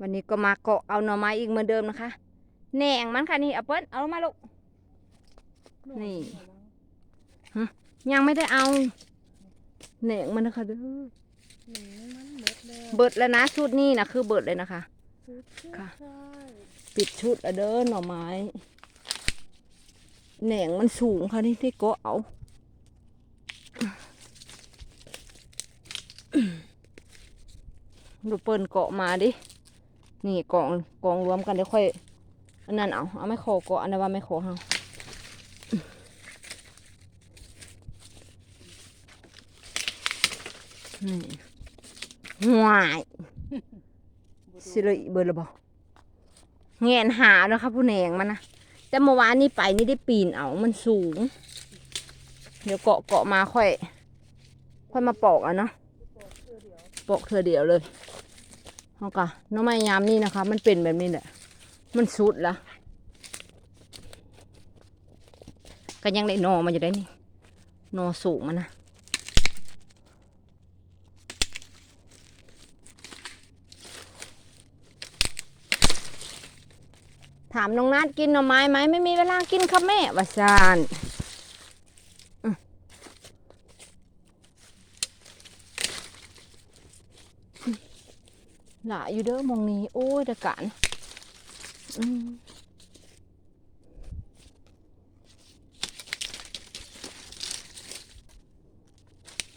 วันนี้ก็มาเกาะเอาหน่อไม้อีกเหมือนเดิมนะคะ แหน่งมันค่ะนี่เอาเปิ้ลเอามาลูก นี่ยังไม่ได้เอา แหน่งมันนะคะเด้อหนีมันหมดแล้วเบิดแล้วนะชุดนี้นะคือเบิดเลยนะคะสุดยอดค่ะใช่ปิดชุดแล้วเด้อหน่อไม้ แหน่งมันสูงค่ะนี่ที่เกาะเอาดูเปิ้นเกาะมาดิ นี่กองกองรวมกันเดี๋ยวค่อยอันนั้นเอาเอาไม่ขอเกาะอันนั้นว่าไม่ขอเฮานี่ห่วยสิเลยเบิดและบ่แงนหาแล้วครับผู้แหนงมันนะแต่เมื่อวานนี้ไปนี่ได้ปีนเอา มันสูง เดี๋ยวเกาะเกาะมาค่อย ค่อยมาปอกอะเนาะปอกเธอเดียวเลย เอากะน้องไม้ยามนี่นะคะ มันเป็นแบบนี้แหละ มันสุดละก็ยังได้นอมาอยู่ได้นี่นอสูงมันนะถามน้องนัดกินหน่อไม้ไหมไม่มีเวลากินครับแม่วาซาน หลายอยู่เด้อมองนี้ โอ้ยเดะกันอืม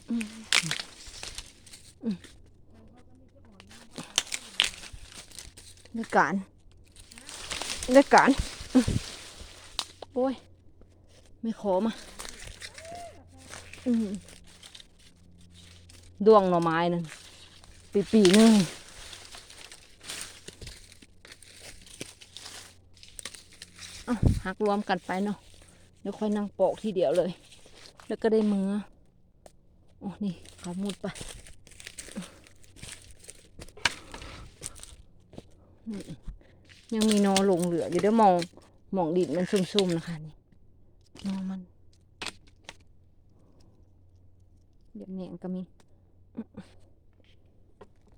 อืมอืมเดะกันเดะกันอืมโอ้ย ไม่ขอมาอืมดวงหน่อไม้นั่นปีปีๆหนึง เอาหักรวมกันไปเนาะเดี๋ยวค่อยนั่งปอกทีเดียวเลย แล้วก็ได้มือโอ้นี่เขามุดไปยังมีนอหลงเหลืออยู่เดี๋ยวมองมองดินมันซุ่มๆนะคะนี่นอมันเดี๋ยวแหนงก็มี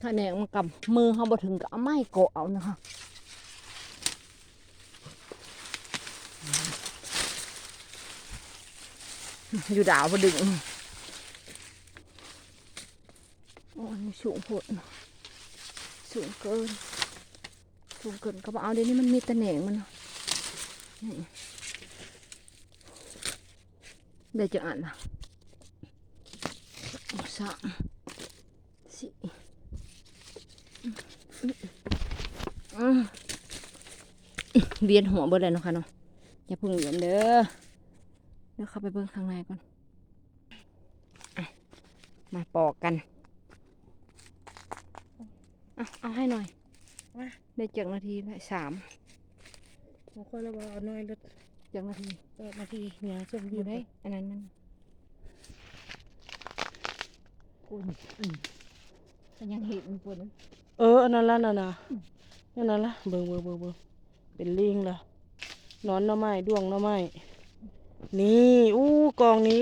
ถ้าแหนงมันกับมือเขาบ่ถึงก็เอาไม้โกเอานะคะ อยู่ดาวพอดึงโอ้ยสูงโพดสูงเกิน สูงเกินก็บเอาเดี๋ยวนี้มันมีตะแหน่งมันเนาะนี่ได้จะอ่านนะสามสี่เวียนหัวเบิดเลยเนะคะเนาะ อย่าเพึ่งเวียนเด้อเดี๋ยวเข้าไปเบิ่งข้างในก่อนอะมาปอกกันเอาเอาให้หน่อยมาได้เจ็ดนาทีได้สามบางคนเราบอกเอาน้อยละเจ็ดนาทีแปดนาทีเนี่ยส้มออยู่ยู่ได้ได้อันนั้นมันปุ่นอืมแต่ยังเห็นมันปุ่นเอออันนั้นละน่ะนะอันนั้นละเบิ่งเบิ่งเบิ่งเบิ่งเป็นลิงละห นอนหน่อไม้ดวงหน่อไม้นี่อู้กองนี้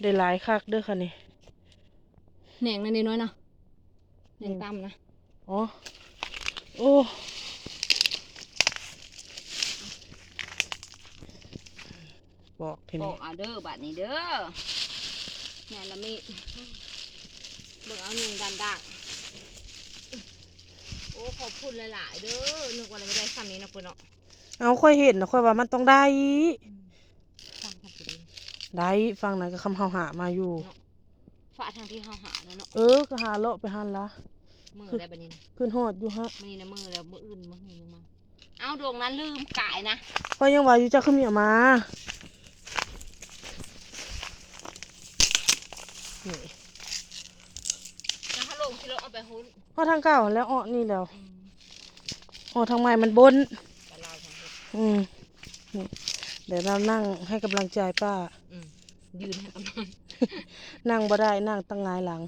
ได้หลายคักเด้อค่ะนี่แหน่งนั่นนิดน้อยเนาะแหน่งต่ำนะอ๋อโอ้บอกทีปอนี้กเอาเด้อบาดนี้เด้อแม่ละมีดเบิ่งเอาหนึ่งดันดักโอ้ขอบคุณหลายๆเด้อนึกว่าเราไม่ได้ซ้ำนี้นะปุ่นเนาะ เอาค่อยเห็นนะค่อยว่ามันต้องได้ ฟังทำไปเลยได้ฟังนั้นก็คำเฮาหามาอยู่ ฝาทางที่เฮาหาแล้วเนาะเออก็หาเลาะไปหันละมือได้บัดนี้นะขึ้นฮอดอยู่ฮะมือนี้นะมือแล้วมืออื่นมือนี้มาเอาดวงนั้นลืมกายนะก็ยังว่าอยู่จะขึ้นเมียมานี่แล้วถ้าลงที่เราเอาไปหุ้นฮอดทางเก่าแล้วอ้อนี่แล้ว อืมฮอดทางใหม่มันบน อืมนี่เดี๋ยวเรานั่งให้กำลังใจป้า อืมยืนให้กำลังนั่งบ่ได้นั่งตั้งหงายหลัง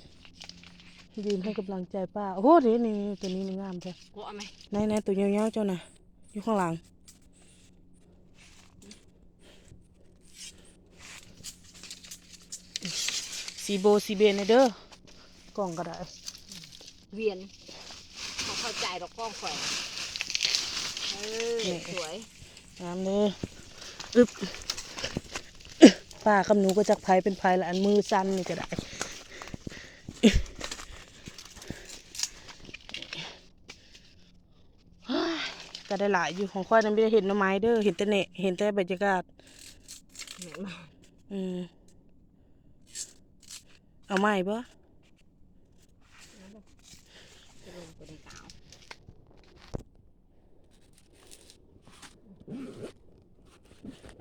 ยืนให้กำลังใจป้า โอ้โหนี่นี่นี่ตัวนี้นี่งามจ้ะกูเอาไหมไหนไหนตัวยาวๆเจ้าน่ะ อยู่ข้างหลัง สีโบสีเบนเด้อกล่องก็ได้ เวียนเขาไปเข้าใจดอกกล้องข่อยเออสวย งามเลยอึบป้ากับหนูก็จักไผเป็นไผละอันมือสั้นนี่ก็ได้ก็ได้หลายอยู่ของข้อยนั้นไม่ได้เห็นหน่อไม้เด้อเห็นแต่เนะเห็นแต่บรรยากาศเหม็นมากอืมเอาไม้ปะจะลงไปในกาว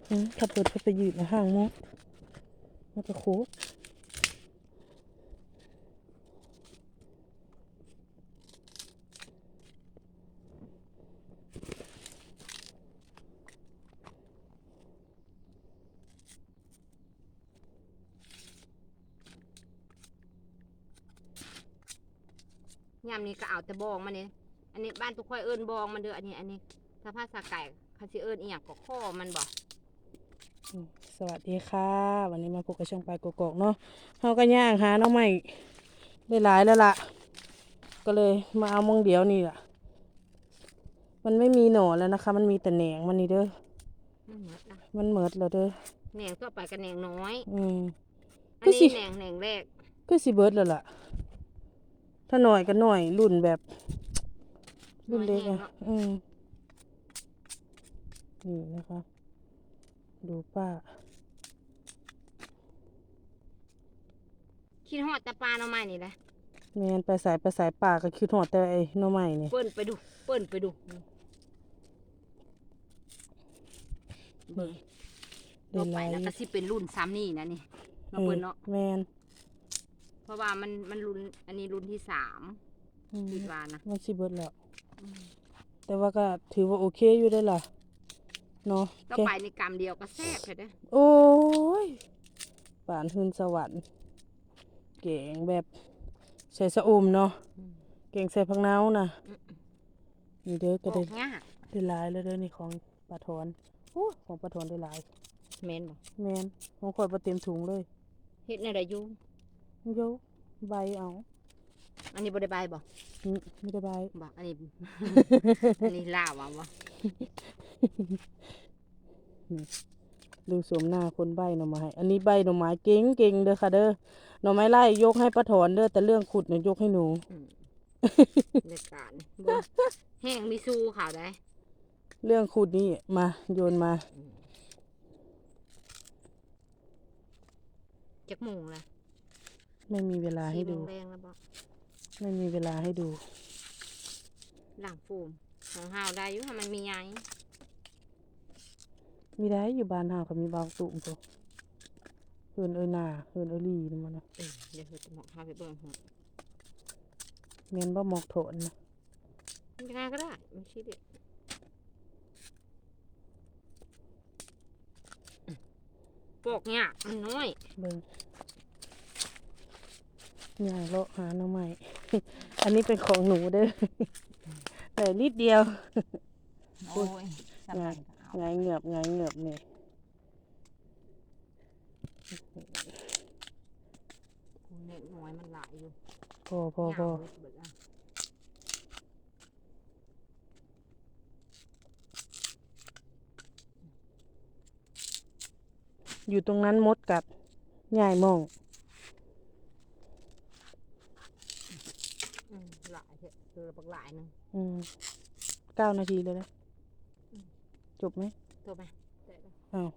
อืมขับรถเข้าไปยืนในห้างมุกมันจะโคกยามนี้ก็เอาแต่บองมาเนี่ยอันนี้บ้านตุกค่อยเอิ้นบองมันเด้ออันนี้ อันนี้ถ้าภาษาไก่เขาสิเอิ้นอีหยังก็ข้อมันบอืม สวัสดีค่ะ วันนี้มาพบกับช่องปลายกอกๆเนาะเฮาก็ย่างหาหน้องใหม่ได้หลายแล้วล่ะ ก็เลยมาเอามองเดียวนี่ล่ะ มันไม่มีหน่อแล้วนะคะ มันมีแต่แหนงมันนี่เด้อมันหมดนะมันเหมิดแล้วเด้อแหนงตัวไปกับแหนงน้อย อืมอันก็สินี้แหนงแหนงแรกก็สิเบิดแล้วล่ะ ถ้าหน่อยก็หน่อยรุ่นแบบ รุ่นเล็กน้ออะยแห้งเนาะอืมนี่นะคะ ดูป้า คิดฮอดแต่ปลาหน่อไม้นี่แหละแมนไปสายไปสายป่าก็คือหอดแต่ไอ้หน่อไม้นี่เปิ้นไปดู เปิ้นไปดูเบิ่งได้ต่อหไปลายแล้วก็สิเป็นรุ่นซ้ำนี่นะนี่เอเนาะอเปิ้นเนาะแมนเพราะว่ามันมันรุ่นอันนี้รุ่นที่สามอืมคิดว่านะมันสิเบิดแล้วแต่ว่าก็ถือว่าโอเคอยู่ได้อล่ะ เนาะต่อแค่ไปในกรรมเดียวก็แซ่บเลยเด้อโอ้ยป่านหืนสวรรค์เก่งแบบใส่สะอมเนาะเก่งใส่พักเน้าวนะนี่เด้อก็อได้อกยากได้หลายแล้วเด้อนี่ของปลาทอนโอ้ของปลาทอนได้หลายแม่นบ่แมนของข่อยบ่เต็มถุงเลยเฮ็ดในใดอยู่โยใบเอา อันนี้บ่ได้ใบบ่อืมไม่ได้ใบบ่อันนี้ อันนี้ลาวอะบ่ดูสวมหน้าคนใบหน่อไม้อันนี้ใบหน่อไม้เก่งเก่งเด้อค่ะ เด้อหน่อไม้ไล่ยกให้ปลาถอนเด้อแต่เรื่องขุดเนี่ยยกให้หนูอืมในการบ่แห้งมีสู้ข่าวได้เรื่องขุดนี่มาโยนมาจักโมงละไม่มีเวลาให้สี่โมดูงแรงแล้วบ่ ไม่มีเวลาให้ดู หลังฟูมของเฮาได้อยู่ถ้ามันมีใหญ่มีได้อยู่บ้านเฮาก็มีบางตุ่มตัวเฮินเอ้ยนาเฮินเอ้ยลีนี่มันนะเออเดี๋ยวเฮ็ดหมอกเฮาไปเบิ่งหั่นแม่นบ่หมอกโถนนะยังไงก็ได้ไม่ใช่เด็ดปอกเนี่ยากมันน้อยเบิ่งย่างเลาะหาหน่อไม้ อันนี้เป็นของหนูเด้อแต่นิดเดียวโอ้ยสบายก็เอาไงเหงือบไงเหงือบนี่เล็กน้อยมันหลายอยู่พอพอพอยาวเบิดอะอยู่ตรงนั้นมดกัดง่ายมอง อืม หลายเถอะเจอบักหลายหนึงอืมเก้านาทีเลยนะจบไหมตัวไปได้แล้วอ้าว